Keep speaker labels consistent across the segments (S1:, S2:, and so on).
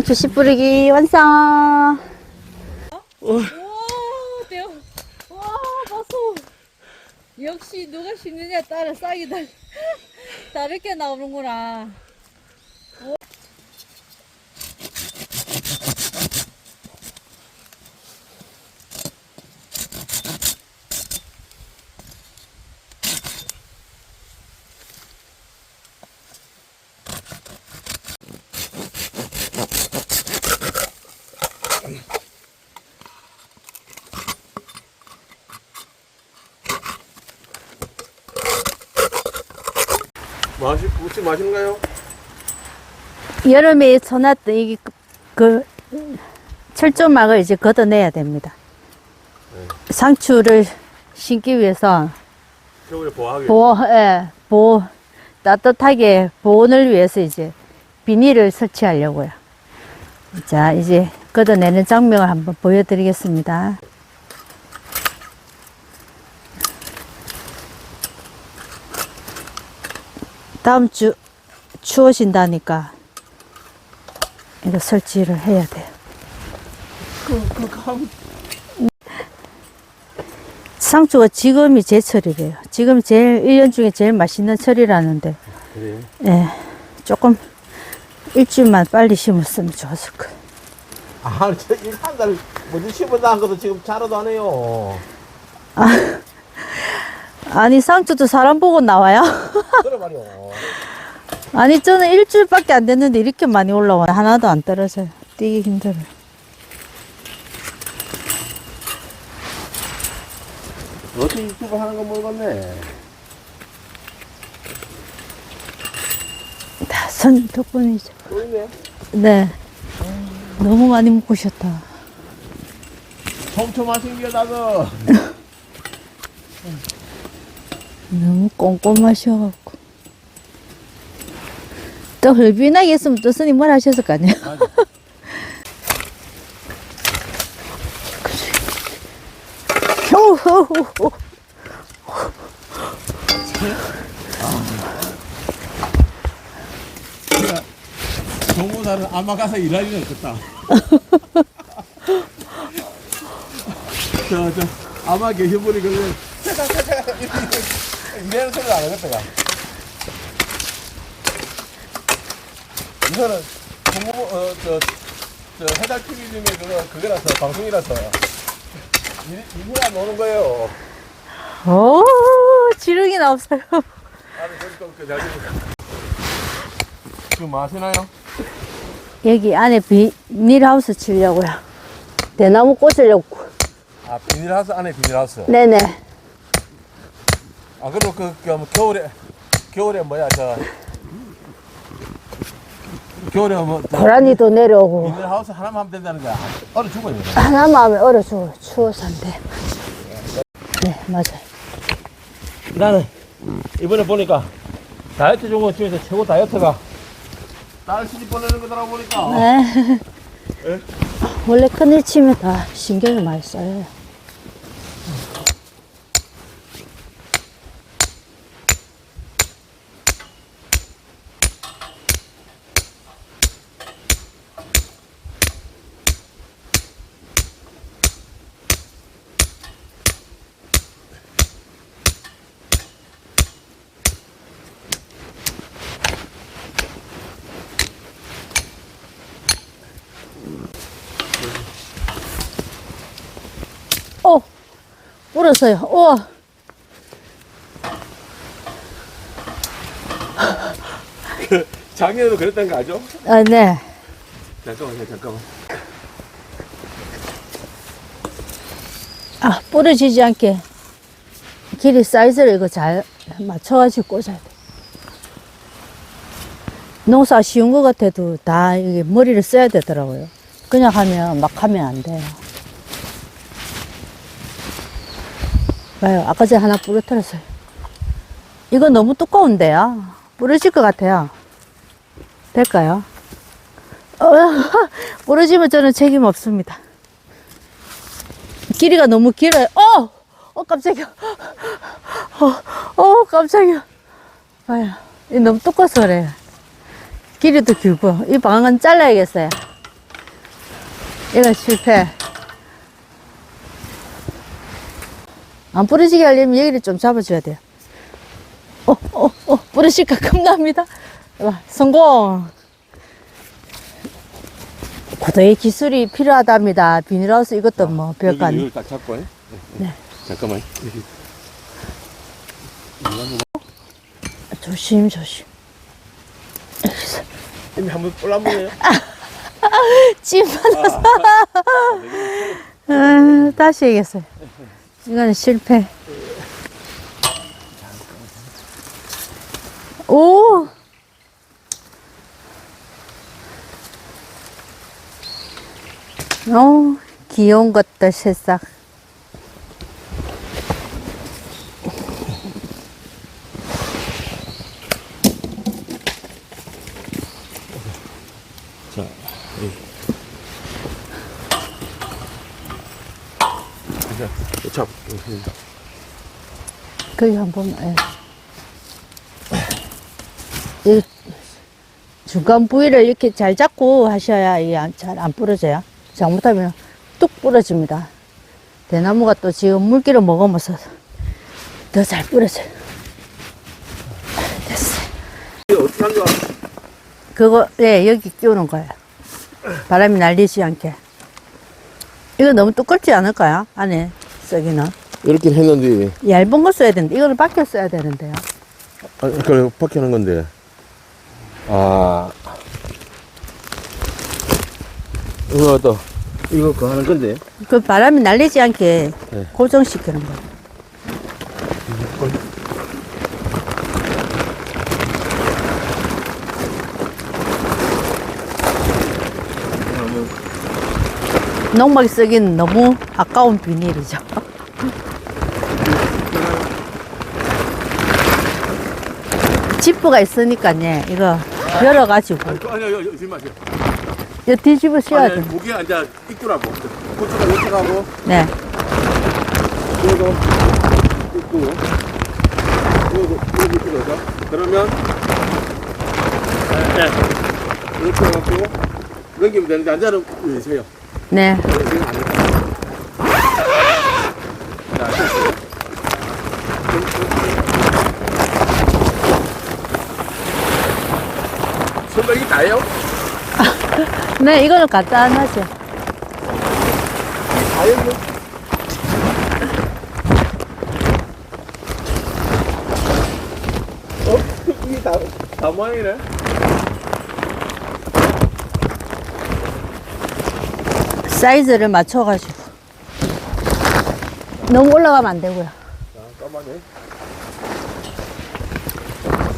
S1: 씨 뿌리기 완성.
S2: 오, 대박. 와, 봤어. 역시 누가 심느냐에 따라 싹이 다, 다르게 나오는구나.
S3: 마시, 혹시 마시는가요?
S1: 여름에 쳐놨던 이게 그, 그 철조막을 이제 걷어내야 됩니다. 상추를 심기 위해서
S3: 겨울에 보하게.
S1: 보호, 예, 보호, 따뜻하게 보온을 위해서 이제 비닐을 설치하려고요. 자, 이제 걷어내는 장면을 한번 보여드리겠습니다. 다음 주 추워진다니까 이거 설치를 해야.
S3: 그, 그, 감.
S1: 상추가 지금이 제철이래요. 지금 제일, 1년 중에 제일 맛있는 철이라는데,
S3: 그래.
S1: 예, 조금 일주일만 빨리 심었으면 좋았을 거예요.
S3: 아, 저, 이한 달, 먼저 심었다 한 것도 지금 자라도 안 해요.
S1: 아 니, 상추도 사람 보고 나와요?
S3: 그래.
S1: 아니, 저는 일주일밖에 안 됐는데 이렇게 많이 올라와요. 하나도 안 떨어져요. 뛰기 힘들어요.
S3: 어떻게 유튜브 하는 건 모르겠네.
S1: 다 선 덕분이죠.
S3: 네.
S1: 너무 많이 묶으셨다.
S3: 촘촘 하신 게 나도.
S1: 너무 꼼꼼하셔갖고. 또 헐빈하게 했으면 또 스님 뭘 하셨을 거 아니에요?
S3: 정보사는 아마 가서 일할 일은 없겠다. 저, 저, 아마 계신 분이 그러 이래는 소리를 안 하겠다, 야. 이거는, 정보, 어, 저, 저, 해달 TV 중에 그거, 그거라서, 방송이라서. 일, 일이 안 오는 거예요.
S1: 오, 지렁이 나 없어요.
S3: 아니, 저기 또, 그, 저기. 그, 마시나요?
S1: 여기 안에 비닐하우스 치려고요. 대나무 꽂으려고.
S3: 아, 비닐하우스 안에 비닐하우스.
S1: 네네.
S3: 아, 그리고 그, 그, 뭐, 겨울에, 겨울에 뭐야, 저, 겨울에 뭐, 저,
S1: 고라니도 내려오고.
S3: 비닐하우스 하나만 하면 된다는 거야. 얼어 죽어요.
S1: 하나만 하면 얼어 죽어. 추워서 안 돼. 네, 맞아요.
S3: 나는 이번에 보니까 다이어트 중에 중에서 최고 다이어트가 딸 시집 보내는 거더라 보니까.
S1: 네.
S3: 예?
S1: 원래 큰일 치면 다 신경이 많이 써요. 어, 울었어요. 우와.
S3: 작년에도 그랬던 거 알죠?
S1: 아, 네.
S3: 잠깐만요, 잠깐만.
S1: 아, 부러지지 않게 길이 사이즈를 이거 잘 맞춰가지고 꽂아야 돼. 농사 쉬운 것 같아도 다 이게 머리를 써야 되더라고요. 그냥 하면 막 하면 안 돼요. 봐요. 아까 전에 하나 부러뜨렸어요. 이거 너무 두꺼운데요. 부러질 것 같아요. 될까요? 어, 부러지면 저는 책임 없습니다. 길이가 너무 길어요. 어! 어, 깜짝이야. 어, 어, 깜짝이야. 봐요. 이 너무 두꺼워서 그래요. 길이도 길고, 이 방은 잘라야겠어요. 이건 실패. 안 부러지게 하려면 여기를 좀 잡아줘야 돼요. 어, 어, 어, 부러질까 겁납니다. 와, 성공. 고도의 기술이 필요하답니다. 비닐하우스 이것도 뭐 별거 아니.
S3: 이걸 딱 잡고. 네.
S1: 네.
S3: 잠깐만.
S1: 조심, 조심.
S3: 이미 한번 볼라보네요.
S1: 찜 받아서. 아, 다시 해야겠어요. 이거는 실패. 오! 어, 귀여운 것들 새싹.
S3: 자, 잡.
S1: 거기 한번, 예. 이 중간 부위를 이렇게 잘 잡고 하셔야 잘 안 부러져요. 잘못하면 뚝 부러집니다. 대나무가 또 지금 물기를 먹으면서 더 잘 부러져요. 됐어.
S3: 어떻게 한 거야?
S1: 그거, 예, 여기 끼우는 거예요. 바람이 날리지 않게. 이거 너무 두껍지 않을까요? 안에 썩이는.
S3: 이렇게 했는데,
S1: 얇은 거 써야 되는데, 이거를 밖에 써야 되는데요.
S3: 아, 그래, 밖에 하는 건데. 아. 이거 또, 이거 그거 하는 건데.
S1: 그 바람이 날리지 않게
S3: 네.
S1: 고정시키는 거예요. 농막 쓰기는 너무 아까운 비닐이죠. 지퍼가 있으니까요, 이거 열어가지고,
S3: 아니, 아니, 아니, 마세요.
S1: 이거 뒤집어 씌워야
S3: 아니,
S1: 돼.
S3: 고기 앉아, 입구라고. 고추가 요쪽하고,
S1: 네.
S3: 이거도 입구. 이거도, 이거 입구죠. 그러면, 네, 네. 이렇게 해갖고, 넘기면 되는데, 앉아는 계세요.
S1: 네.
S3: 설명이 다예요?
S1: 네, 이거는 간단하죠.
S3: 다였네. 어? 이게 다, 다 모양이네?
S1: 사이즈를 맞춰가지고. 너무 올라가면 안 되고요.
S3: 잠깐만요.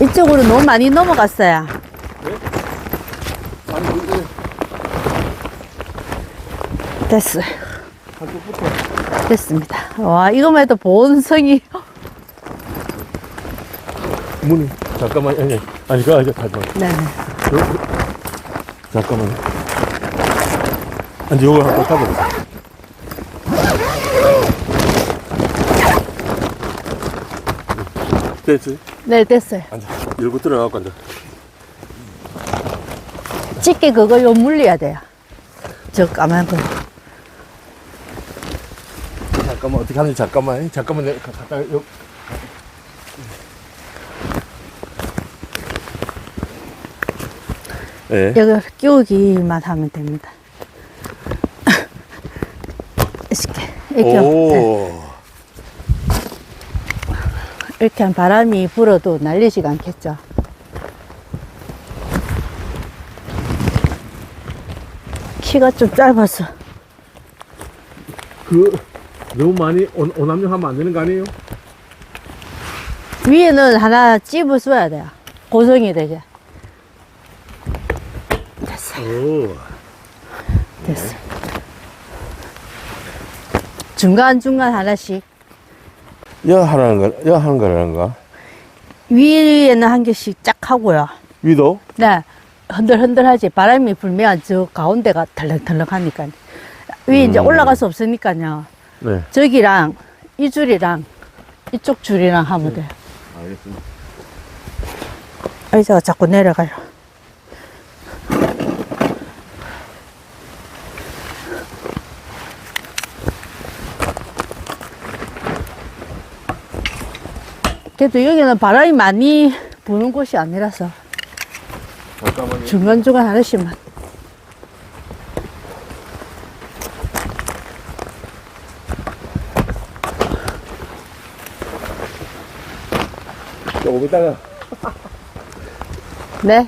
S1: 이쪽으로 너무 많이 넘어갔어요.
S3: 아니, 이거
S1: 됐어요.
S3: 한쪽부터.
S1: 됐습니다. 와, 이거만 해도 본성이.
S3: 문이. 잠깐만, 아니, 아니, 그거 아니, 가지 마.
S1: 네.
S3: 잠깐만. 아니, 요거 한번 잡아보세요. 됐지?
S1: 네, 됐어요.
S3: 앉아. 열고 들어가고 앉아.
S1: 집게 그거 요 물려야 돼요. 저 까만 거.
S3: 잠깐만, 어떻게 하는지 잠깐만. 잠깐만, 내가 갔다가, 요. 예.
S1: 여기 끼우기만 하면 됩니다. 이렇게, 이렇게, 네.
S3: 오.
S1: 이렇게 한 바람이 불어도 날리지가 않겠죠. 키가 좀 짧아서.
S3: 그, 너무 많이 오, 오남용 하면 안 되는 거 아니에요?
S1: 위에는 하나 찝어 써야 돼요. 고정이 되게. 됐어,
S3: 오.
S1: 됐어. 중간중간 하나씩.
S3: 여 하라는 거, 여 하는 거라는가?
S1: 위에는 한 개씩 쫙 하고요.
S3: 위도?
S1: 네. 흔들흔들하지. 바람이 불면 저 가운데가 덜렁덜렁 하니까. 위에 이제
S3: 음.
S1: 올라갈 수 없으니까요.
S3: 네.
S1: 저기랑 이 줄이랑 이쪽 줄이랑 하면 돼요.
S3: 알겠습니다.
S1: 의자가 자꾸 내려가요. 그래도 여기는 바람이 많이 부는 곳이 아니라서
S3: 잠깐만요.
S1: 중간중간 하나씩만.
S3: 조금 이따가.
S1: 네.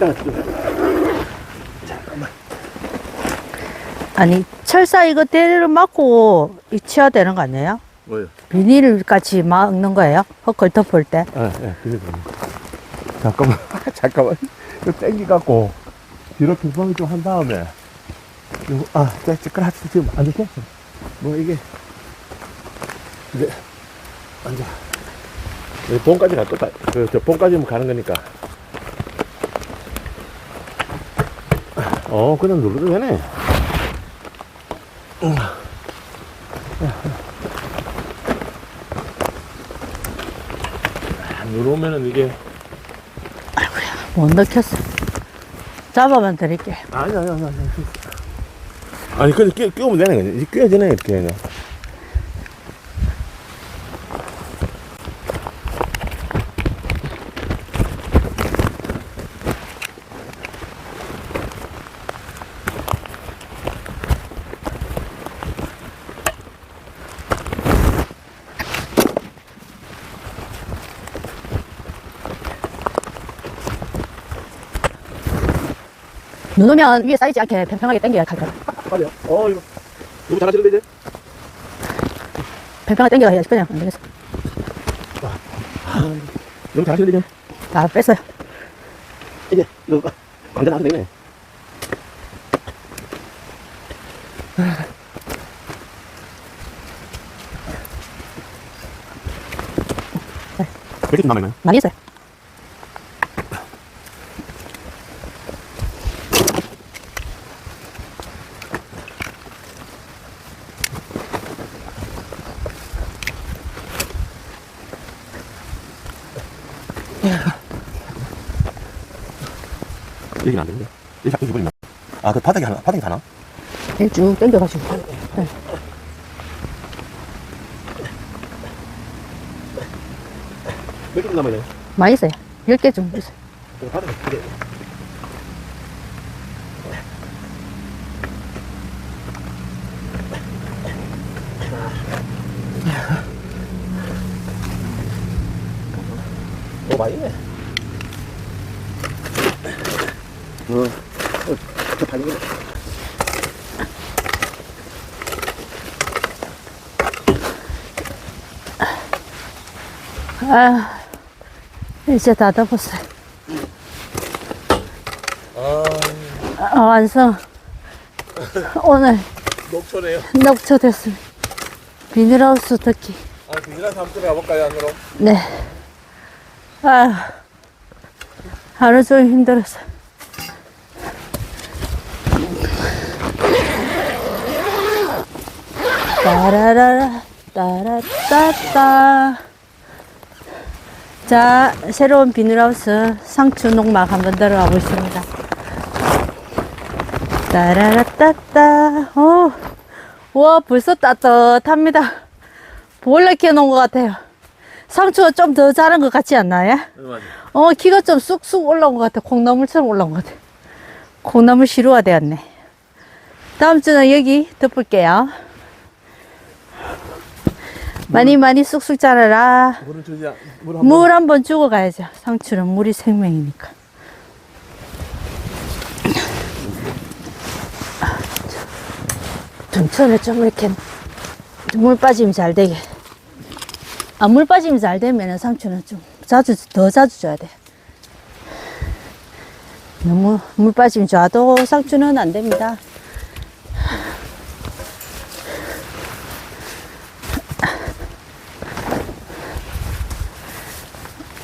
S3: 이따가. 잠깐만.
S1: 아니, 철사 이거 대를 막고 이치해야 되는 거 아니에요?
S3: 뭐요?
S1: 비닐 같이 막는 거예요? 헛걸 덮을 때.
S3: 아, 예. 잠깐만, 잠깐만. 이거 땡기갖고, 뒤로 평방을 좀한 다음에, 이거, 아, 자, 찌끄러 지금 안 됐어? 뭐, 이게, 이제, 앉아. 여기 봉까지 가, 또, 다, 그, 저 봉까지만 가는 거니까. 어, 그냥 눌러도 되네. 음. 아, 누르면은 이게,
S1: 못 넣겠어. 잡아만 드릴게.
S3: 아니, 아니, 아니, 아니. 아니, 근데 끼, 끼우면 되네, 그냥. 이제 끼워야 되네, 이렇게 그냥.
S1: 누르면 위에 쌓이지 않게 평평하게 당겨야 할 거야.
S3: 빨리요. 어, 이거. 이거 잘하시는데, 이제?
S1: 평평하게 당겨야 해야지. 그냥 안 되겠어.
S3: 이거 잘하시는데, 이제?
S1: 다 뺐어요.
S3: 이제, 이거, 광대 나도 되네. 몇개좀 남아있나요?
S1: 많이 했어요.
S3: 얘기는 안 되는데. 얘기 자꾸 기분이 나. 아, 그 바닥에 하나, 바닥에 하나?
S1: 쭉 당겨가지고. 네.
S3: 몇개좀 남아있나요?
S1: 많이 있어요. 10개 정도 있어요.
S3: 그 바닥에 두 개. 어, 많이 있네. 어, 어, 저 달리네.
S1: 아, 이제 다 덮었어요.
S3: 아,
S1: 아, 완성. 오늘
S3: 녹초네요.
S1: 녹초 됐습니다. 비닐하우스 듣기.
S3: 아, 비닐하우스 한번 들어가볼까요, 안으로?
S1: 네. 아, 하루 종일 힘들었어요. 따라라라, 따라따따. 자, 새로운 비닐하우스 상추 농막 한번 들어가 보겠습니다. 따라라따따. 오, 와, 벌써 따뜻합니다. 보일러 켜놓은 것 같아요. 상추가 좀 더 자란 것 같지 않나요? 어, 키가 좀 쑥쑥 올라온 것 같아. 콩나물처럼 올라온 것 같아. 콩나물 시루가 되었네. 다음 주는 여기 덮을게요. 많이 많이 쑥쑥 자라라.
S3: 물은 주지, 않- 물 한 번.
S1: 물 한 번 주고 가야죠. 상추는 물이 생명이니까. 등천에 좀 이렇게 물 빠짐이 잘 되게. 아, 물 빠짐이 잘 되면 상추는 좀 자주, 더 자주 줘야 돼. 너무 물 빠짐이 좋아도 상추는 안 됩니다.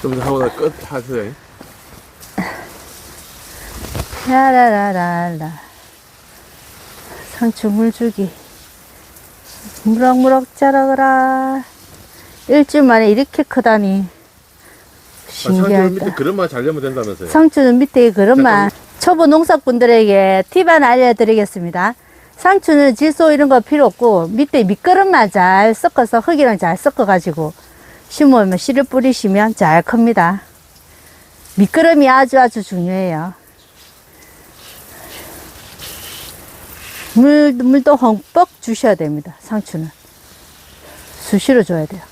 S3: 좀 하고 나끝 하세요.
S1: 라라라라라. 상추 물 주기. 무럭무럭 자라거라. 일주일 만에 이렇게 크다니.
S3: 아, 상추 밑에
S1: 신기하다.
S3: 그릇만 잘 되면 된다면서요.
S1: 상추는 밑에 그릇만 초보 농사꾼들에게 팁 하나 알려드리겠습니다. 상추는 질소 이런 거 필요 없고 밑에 밑그릇만 잘 섞어서 흙이랑 잘 섞어가지고 심으면 씨를 뿌리시면 잘 큽니다. 밑그릇이 아주 아주 중요해요. 물, 물도 흠뻑 주셔야 됩니다. 상추는. 수시로 줘야 돼요.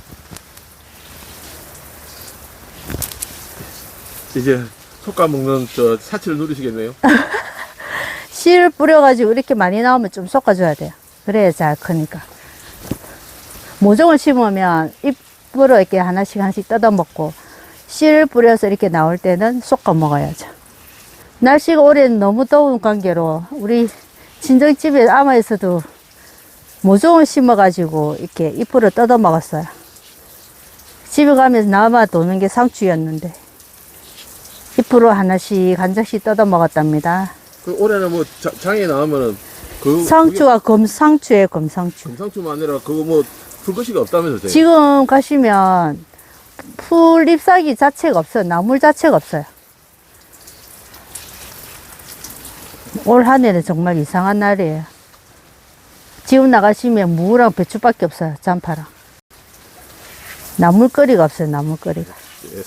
S3: 이제 속가 먹는 저 사치를 누리시겠네요.
S1: 씨를 뿌려가지고 이렇게 많이 나오면 좀 섞어줘야 돼요. 그래야 잘 크니까. 모종을 심으면 잎 으로 이렇게 하나씩 하나씩 뜯어 먹고 씨를 뿌려서 이렇게 나올 때는 섞어 먹어야죠. 날씨가 올해는 너무 더운 관계로 우리 친정집에 아마에서도 모종을 심어가지고 이렇게 잎으로 뜯어 먹었어요. 집에 가면서 남아 도는 게 상추였는데 잎으로 하나씩 한 장씩 뜯어 먹었답니다.
S3: 그 올해는 뭐 자- 장에 나오면은 그
S1: 상추가 검상추예요, 검상추.
S3: 금상추만 아니라 그거 뭐 풀것이가 없다면서 요
S1: 지금 가시면 풀 잎사귀 자체가 없어요. 나물 자체가 없어요. 올 한 해는 정말 이상한 날이에요. 지금 나가시면 무랑 배추밖에 없어요. 잔파랑. 나물거리가 없어요, 나물거리가.
S3: 예,